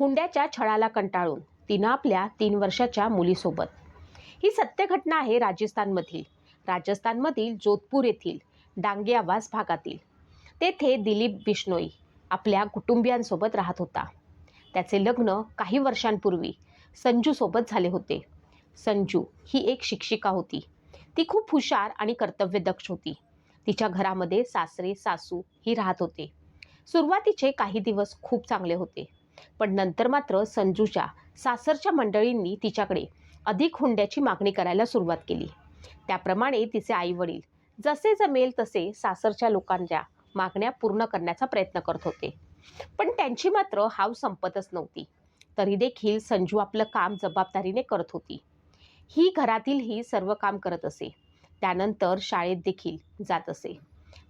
हुंड्याच्या छळाला कंटाळून तिनं आपल्या तीन वर्षाच्या मुलीसोबत. ही सत्य घटना आहे राजस्थानमधील. राजस्थानमधील जोधपूर येथील डांगे आवास भागातील. तेथे दिलीप बिश्नोई आपल्या कुटुंबियांसोबत राहत होता. त्याचे लग्न काही वर्षांपूर्वी संजूसोबत झाले होते. संजू ही एक शिक्षिका होती. ती खूप हुशार आणि कर्तव्यदक्ष होती. तिच्या घरामध्ये सासरे सासू ही राहत होते. सुरुवातीचे काही दिवस खूप चांगले होते. पण नंतर मात्र संजूच्या सासरच्या मंडळींनी तिच्याकडे अधिक हुंड्याची मागणी करायला सुरुवात केली. त्याप्रमाणे तिचे आईवडील जसे जमेल तसे सासरच्या लोकांच्या मागण्या पूर्ण करण्याचा प्रयत्न करत होते. पण त्यांची मात्र हाव संपतच नव्हती. तरी देखील संजू आपलं काम जबाबदारीने करत होती. ही घरातील ही सर्व काम करत असे. त्यानंतर शाळेत देखील जात असे.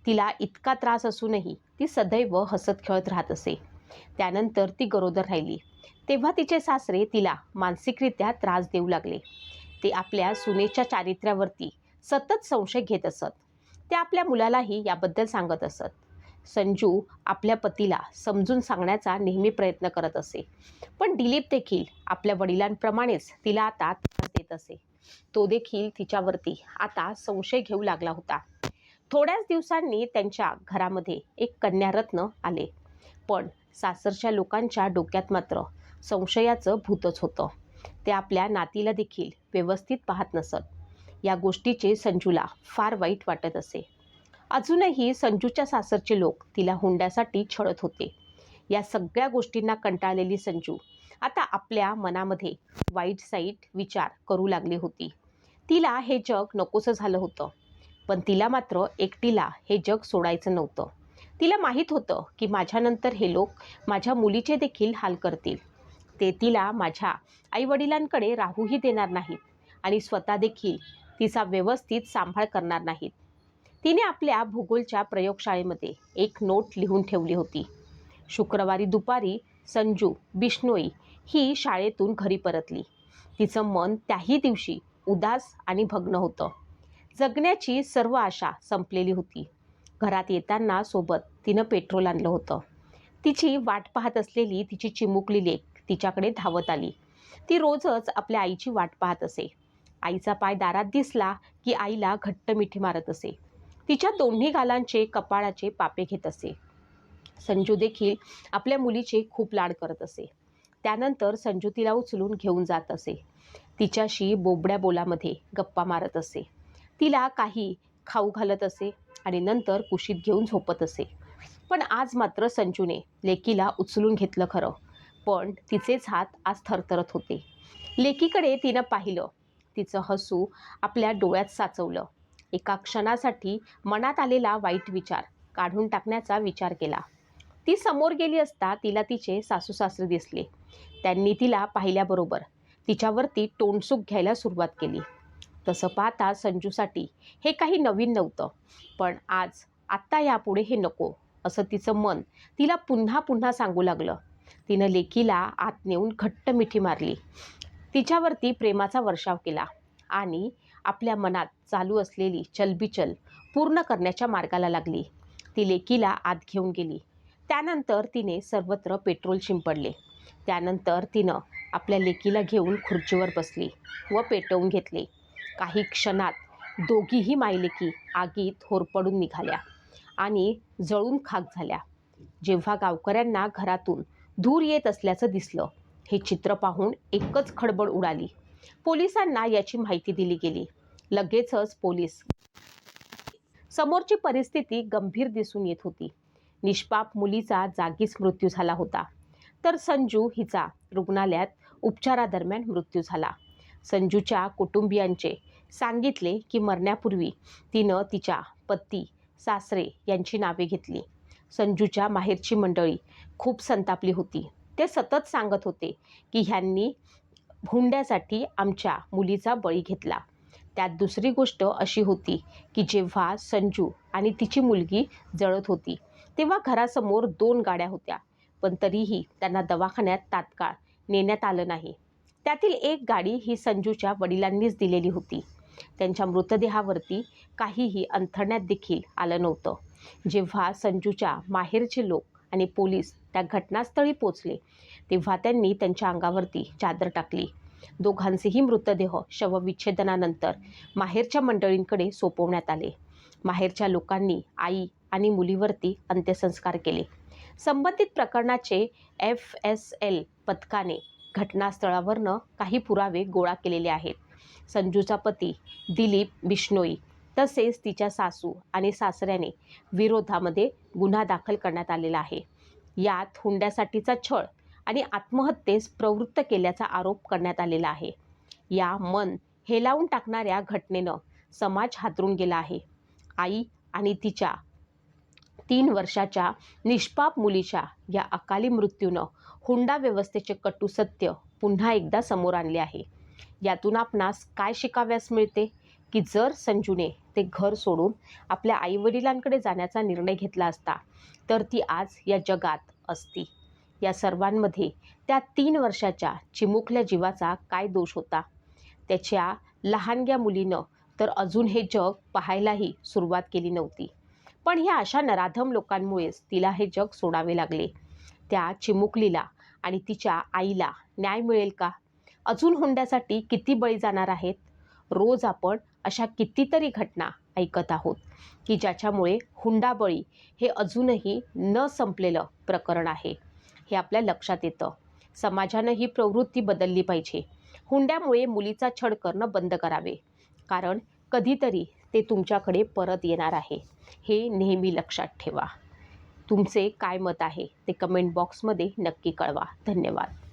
तिला इतका त्रास असूनही ती सदैव हसत खेळत राहत असे. त्यानंतर ती गरोदर राहिली. तेव्हा तिचे सासरे तिला मानसिकरित्या त्रास देऊ लागले. ते आपल्या सुनेच्या चारित्र्यावरती सतत संशय घेत असत. ते आपल्या मुलालाही याबद्दल सांगत असत. संजू आपल्या पतीला समजून सांगण्याचा नेहमी प्रयत्न करत असे. पण दिलीप देखील आपल्या वडिलांप्रमाणेच तिला आता त्रास देत असे. तो देखील तिच्यावरती आता संशय घेऊ लागला होता. थोड्याच दिवसांनी त्यांच्या घरामध्ये एक कन्यारत्न आले. पण सासरच्या लोकांच्या डोक्यात मात्र संशयाचं भूतच होतं. ते आपल्या नातीला देखील व्यवस्थित पाहत नसत. या गोष्टीचे संजूला फार वाईट वाटत असे. अजूनही संजूच्या सासरचे लोक तिला हुंड्यासाठी छळत होते. या सगळ्या गोष्टींना कंटाळलेली संजू आता आपल्या मनामध्ये वाईट साईट विचार करू लागली होती. तिला हे जग नकोसं झालं होतं. पण तिला मात्र एकटीला हे जग सोडायचं नव्हतं. तिला माहीत होतं की माझ्यानंतर हे लोक माझ्या मुलीचे देखील हाल करतील. ते तिला माझ्या आईवडिलांकडे राहूही देणार नाहीत आणि स्वतः देखील तिचा व्यवस्थित सांभाळ करणार नाहीत. तिने आपल्या भूगोलच्या प्रयोगशाळेमध्ये एक नोट लिहून ठेवली होती. शुक्रवारी दुपारी संजू बिष्णोई ही शाळेतून घरी परतली. तिचं मन त्याही दिवशी उदास आणि भग्न होतं. जगण्याची सर्व आशा संपलेली होती. घरात येताना सोबत तिनं पेट्रोल आणलं होतं. तिची वाट पाहत असलेली तिची चिमुकली लेक तिच्याकडे धावत आली. ती रोजच आपल्या आईची वाट पाहत असे. आईचा पाय दारात दिसला की आईला घट्ट मिठी मारत असे. तिच्या दोन्ही गालांचे कपाळाचे पापे घेत असे. संजू देखील आपल्या मुलीचे खूप लाड करत असे. त्यानंतर संजू तिला उचलून घेऊन जात असे. तिच्याशी बोबड्या बोलामध्ये गप्पा मारत असे. तिला काही खाऊ घालत असे आणि नंतर कुशीत घेऊन झोपत असे. पण आज मात्र संजूने लेकीला उचलून घेतलं खरं. पण तिचेच हात आज थरथरत होते. लेकीकडे तिनं पाहिलं. तिचं हसू आपल्या डोळ्यात साचवलं. एका क्षणासाठी मनात आलेला वाईट विचार काढून टाकण्याचा विचार केला. ती समोर गेली असता तिला तिचे सासू सासरे दिसले. त्यांनी तिला पाहिल्याबरोबर तिच्यावरती तोंडसूक घ्यायला सुरुवात केली. तसं पाहता संजूसाठी हे काही नवीन नव्हतं. पण आज आत्ता यापुढे हे नको. असं तिचं मन. तिला पुन्हा पुन्हा सांगू लागलं. तिनं लेकीला आत नेऊन घट्ट मिठी मारली. तिच्यावरती प्रेमाचा वर्षाव केला आणि आपल्या मनात चालू असलेली चलबिचल पूर्ण करण्याच्या मार्गाला लागली. ती लेकीला आत घेऊन गेली. त्यानंतर तिने सर्वत्र पेट्रोल शिंपडले. त्यानंतर तिनं आपल्या लेकीला घेऊन खुर्चीवर बसली व पेटवून घेतले. काही क्षणात दोघीही मायलेकी आगीत होरपडून निघाल्या. आणि जळून खाक झाल्या. जेव्हा गावकऱ्यांना घरातून धूर येत असल्याचं दिसलं हे चित्र पाहून एकच खडबड उडाली. पोलिसांना याची माहिती दिली गेली. लगेचच पोलीस समोरची परिस्थिती गंभीर दिसून येत होती. निष्पाप मुलीचा जागीच मृत्यू झाला होता. तर संजू हिचा रुग्णालयात उपचारादरम्यान मृत्यू झाला. संजूच्या कुटुंबियांचे सांगितले की मरण्यापूर्वी तिनं तिच्या पती सासरे यांची नावे घेतली. संजूच्या माहेरची मंडळी खूप संतापली होती. ते सतत सांगत होते की ह्यांनी हुंड्यासाठी आमच्या मुलीचा बळी घेतला. त्यात दुसरी गोष्ट अशी होती की जेव्हा संजू आणि तिची मुलगी जळत होती तेव्हा घरासमोर दोन गाड्या होत्या पण तरीही त्यांना दवाखान्यात तात्काळ नेण्यात आलं नाही. त्यातील एक गाडी ही संजूच्या वडिलांनीच दिलेली होती. त्यांच्या मृतदेहावरती काहीही अंथरण्यात देखील आलं नव्हतं. जेव्हा संजूच्या माहेरचे लोक आणि पोलीस त्या घटनास्थळी पोचले तेव्हा त्यांनी त्यांच्या अंगावरती चादर टाकली. दोघांचेही मृतदेह शवविच्छेदनानंतर माहेरच्या मंडळींकडे सोपवण्यात आले. माहेरच्या लोकांनी आई आणि मुलीवरती अंत्यसंस्कार केले. संबंधित प्रकरणाचे एफ एस एल पथकाने घटनास्थळावरनं काही पुरावे गोळा केलेले आहेत. संजूचा पती दिलीप बिश्नोई तसेच तिच्या सासू आणि सासऱ्याने विरोधामध्ये गुन्हा दाखल करण्यात आलेला आहे. यात हुंड्यासाठीचा छळ आणि आत्महत्येस प्रवृत्त केल्याचा आरोप करण्यात आलेला आहे. या मन हेलावून टाकणाऱ्या घटनेनं समाज हादरून गेला आहे. आई आणि तिच्या तीन वर्षाच्या निष्पाप मुलीच्या या अकाली मृत्यूनं हुंडा व्यवस्थेचे कटू सत्य पुन्हा एकदा समोर आणले आहे. यातून आपणास काय शिकाव्यास मिळते? की जर संजूने ते घर सोडून आपल्या आईवडिलांकडे जाण्याचा निर्णय घेतला असता तर ती आज या जगात असती. या सर्वांमध्ये त्या तीन वर्षाच्या चिमुकल्या जीवाचा काय दोष होता? त्याच्या लहानग्या मुलीनं तर अजून हे जग पाहायलाही सुरुवात केली नव्हती. पण ह्या अशा नराधम लोकांमुळेच तिला हे जग सोडावे लागले. त्या चिमुकलीला आणि तिच्या आईला न्याय मिळेल का? अजून हुंड्यासाठी किती बळी जाणार आहेत? रोज आपण अशा कितीतरी घटना ऐकत आहोत की ज्याच्यामुळे हुंडाबळी हे अजूनही न संपलेलं प्रकरण आहे. हे आपल्या लक्षात येतं. समाजानं ही प्रवृत्ती बदलली पाहिजे. हुंड्यामुळे मुलीचा छळ करणं बंद करावे. कारण कधीतरी ते तुमच्याकडे परत येणार आहे. हे नेहमी लक्षात ठेवा. तुमचे काय मत आहे ते कमेंट बॉक्समध्ये नक्की कळवा. धन्यवाद.